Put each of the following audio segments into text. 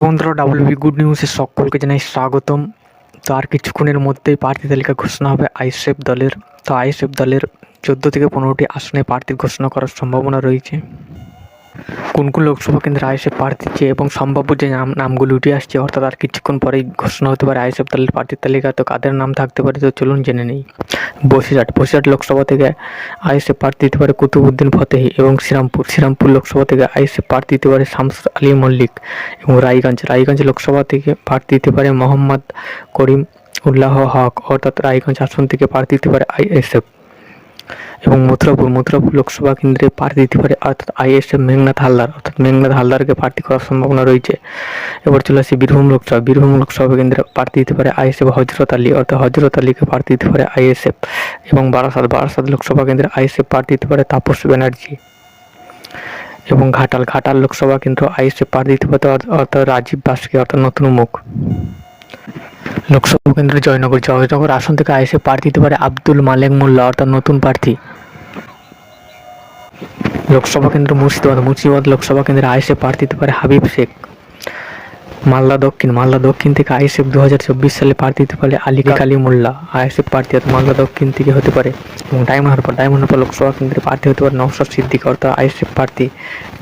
বন্ধুরা WB good নিউজে সকলকে জানাই স্বাগতম। তো আর কিছুক্ষণের মধ্যেই প্রার্থী তালিকা ঘোষণা হবে আইএসএফ দলের। তো আইএসএফ দলের চোদ্দ থেকে পনেরোটি আসনে প্রার্থী ঘোষণা করার সম্ভাবনা রয়েছে। কোন কোন লোকসভা কেন্দ্রে আইএসএফ প্রার্থী চেয়ে এবং সম্ভাব্য যে নাম, নামগুলো উঠে আসছে, অর্থাৎ আর কিছুক্ষণ পরেই ঘোষণা হতে পারে আইএসএফ দলের প্রার্থীর তালিকা। তো কাদের নাম থাকতে পারে? তো চলুন জেনে নেই। বসিরহাট। বসিরহাট লোকসভা থেকে আইএসএফ প্রার্থী দিতে পারে কুতুবুদ্দিন ফতেহি এবং শ্রীরামপুর শ্রীরামপুর লোকসভা থেকে আইএসএফ প্রার্থী দিতে পারে শামস আলী মল্লিক এবং রায়গঞ্জ। রায়গঞ্জ লোকসভা থেকে প্রার্থী দিতে পারে মোহাম্মদ করিম উল্লাহ হক, অর্থাৎ রায়গঞ্জ আসন থেকে প্রার্থী দিতে পারে আইএসএফ। এবং মথুরাপুর মথুরাপুর লোকসভা কেন্দ্রে প্রার্থী দিতে পারে, অর্থাৎ আইএসএফ মেঘনাথ হালদার। অর্থাৎ মেঘনাথ হালদারকে প্রার্থী করার সম্ভাবনা রয়েছে। এবার চলে আসি বীরভূম লোকসভা বীরভূম লোকসভা কেন্দ্রে প্রার্থী দিতে পারে আইএসএফ হজরত আলী। অর্থাৎ হজরত আলীকে প্রার্থী দিতে পারে আইএসএফ এবং বারাসাত বারাসাত লোকসভা কেন্দ্রে আইএসএফ প্রার্থী দিতে পারে তাপস ব্যানার্জি এবং ঘাটাল ঘাটাল লোকসভা কেন্দ্র আইএসএফ প্রার্থী দিতে পারে অর্থ- অর্থাৎ রাজীব বাসকে অর্থাৎ নতুন মুখ। লোকসভা কেন্দ্র জয়নগর জয়নগর আসন থেকে আইএসএফ প্রার্থী দিতে পারে আব্দুল মালেক মোল্লা অর্থাৎ নতুন প্রার্থী। লোকসভা কেন্দ্র মুর্শিদাবাদ মুর্শিদাবাদ লোকসভা কেন্দ্রে আইএসএফ প্রার্থী দিতে পারে হাবিব শেখ। মালদা দক্ষিণ মালদা দক্ষিণ থেকে আইএসএফ দু হাজার চব্বিশ সালে প্রার্থী দিতে পারে আলী কালী মোল্লা আইএসএফ প্রার্থী অর্থাৎ মালদা দক্ষিণ থেকে হতে পারে এবং ডায়মন্ড হারবার ডায়মন্ড হারবার লোকসভা কেন্দ্রে প্রার্থী হতে পারে নওশাদ সিদ্দিক অর্থাৎ আইএসএফ প্রার্থী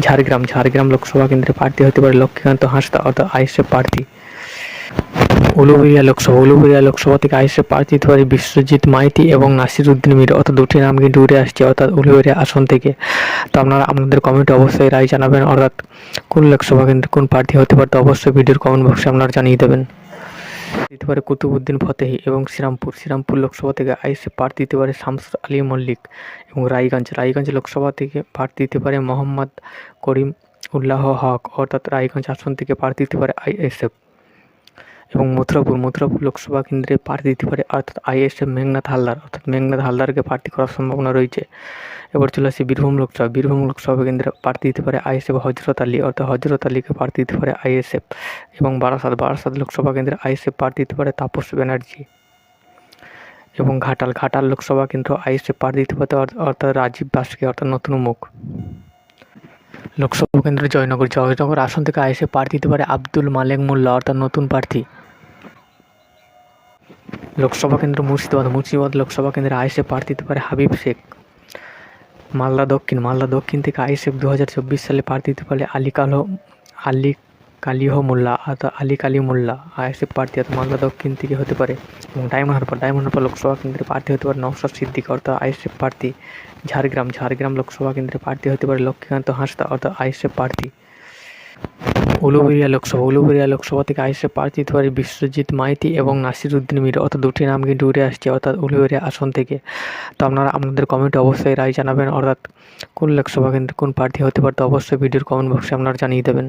ঝাড়গ্রাম ঝাড়গ্রাম লোকসভা কেন্দ্রে প্রার্থী হতে পারে লক্ষ্মীকান্ত হাঁসদা অর্থাৎ আইএসএফ প্রার্থী। উলুবেড়িয়া লোকসভা উলুবেড়িয়া লোকসভা থেকে আইএসএফ প্রার্থী পারে বিশ্বজিৎ মাইতি এবং নাসির উদ্দিন মির অর্থাৎ দুটি নাম কিন্তু উঠে আসছে, অর্থাৎ উলুবেড়িয়া আসন থেকে। তো আপনারা আপনাদের কমেন্টে অবশ্যই রায় জানাবেন, অর্থাৎ কোন লোকসভা কেন্দ্রে কোন প্রার্থী হতে পারে তো অবশ্যই ভিডিওর কমেন্ট বক্সে আপনারা জানিয়ে দেবেন। দিতে পারে কুতুবুদ্দিন ফতেহি এবং শ্রীরামপুর শ্রীরামপুর লোকসভা থেকে আইএসএফ প্রার্থী দিতে পারে শামস আলী মল্লিক এবং রায়গঞ্জ। রায়গঞ্জ লোকসভা থেকে প্রার্থী দিতে পারে মোহাম্মদ করিম উল্লাহ হক, অর্থাৎ রায়গঞ্জ আসন থেকে প্রার্থী দিতে পারে আইএসএফ। এবং মথুরাপুর মথুরাপুর লোকসভা কেন্দ্রে প্রার্থী দিতে পারে, অর্থাৎ আইএসএফ মেঘনাথ হালদার, অর্থাৎ মেঘনাথ হালদারকে প্রার্থী করার সম্ভাবনা রয়েছে। এবার চলে আসি বীরভূম লোকসভা বীরভূম লোকসভা কেন্দ্রে প্রার্থী দিতে পারে আইএসএফ হজরত আলী, অর্থাৎ হজরত আলীকে প্রার্থী দিতে পারে আইএসএফ এবং বারাসাত বারাসাত লোকসভা কেন্দ্রে আইএসএফ প্রার্থী দিতে পারে তাপস ব্যানার্জি এবং ঘাটাল ঘাটাল লোকসভা কেন্দ্র আইএসএফ প্রার্থী দিতে পারে অর্থ- অর্থাৎ রাজীব দাসকে, অর্থাৎ নতুন মুখ। লোকসভা কেন্দ্র জয়নগর জয়নগর আসন থেকে আইএসএফ প্রার্থী দিতে পারে আব্দুল মালেক মোল্লা, অর্থাৎ নতুন প্রার্থী। লোকসভা কেন্দ্র মুর্শিদাবাদ মুর্শিদাবাদ লোকসভা কেন্দ্রে আইএসএফ প্রার্থী পারে হাবিব শেখ। মালদা দক্ষিণ মালদা দক্ষিণ থেকে আইএসএফ দু হাজার চব্বিশ সালে প্রার্থী পারে আলী কালো, আলী কালিহ মোল্লা অর্থাৎ আলী কালী মোল্লা। আইএসএফ প্রার্থী অর্থাৎ মালদা দক্ষিণ থেকে হতে পারে এবং ডায়মন্ড হারবার ডায়মন্ড হারবার লোকসভা কেন্দ্রে প্রার্থী হতে পারে নওশাদ সিদ্দিক অর্থাৎ আইএসএফ প্রার্থী। ঝাড়গ্রাম ঝাড়গ্রাম লোকসভা কেন্দ্রে প্রার্থী হতে পারে লক্ষ্মীকান্ত হাঁসদা অর্থাৎ আইএসএফ প্রার্থী। উলুবেড়িয়া লোকসভা। উলুবেরিয়া লোকসভা থেকে আইসে প্রার্থী পারে বিশ্বজিৎ মাইতি এবং নাসির উদ্দিন মির। অর্থাৎ দুটি নাম কিন্তু উঠে আসছে, অর্থাৎ উলুবেরিয়া আসন থেকে। তো আপনারা আপনাদের কমেন্টে অবশ্যই রায় জানাবেন, অর্থাৎ কোন লোকসভা কেন্দ্রে কোন প্রার্থী হতে পারতো অবশ্যই ভিডিওর কমেন্ট বক্সে আপনারা জানিয়ে দেবেন।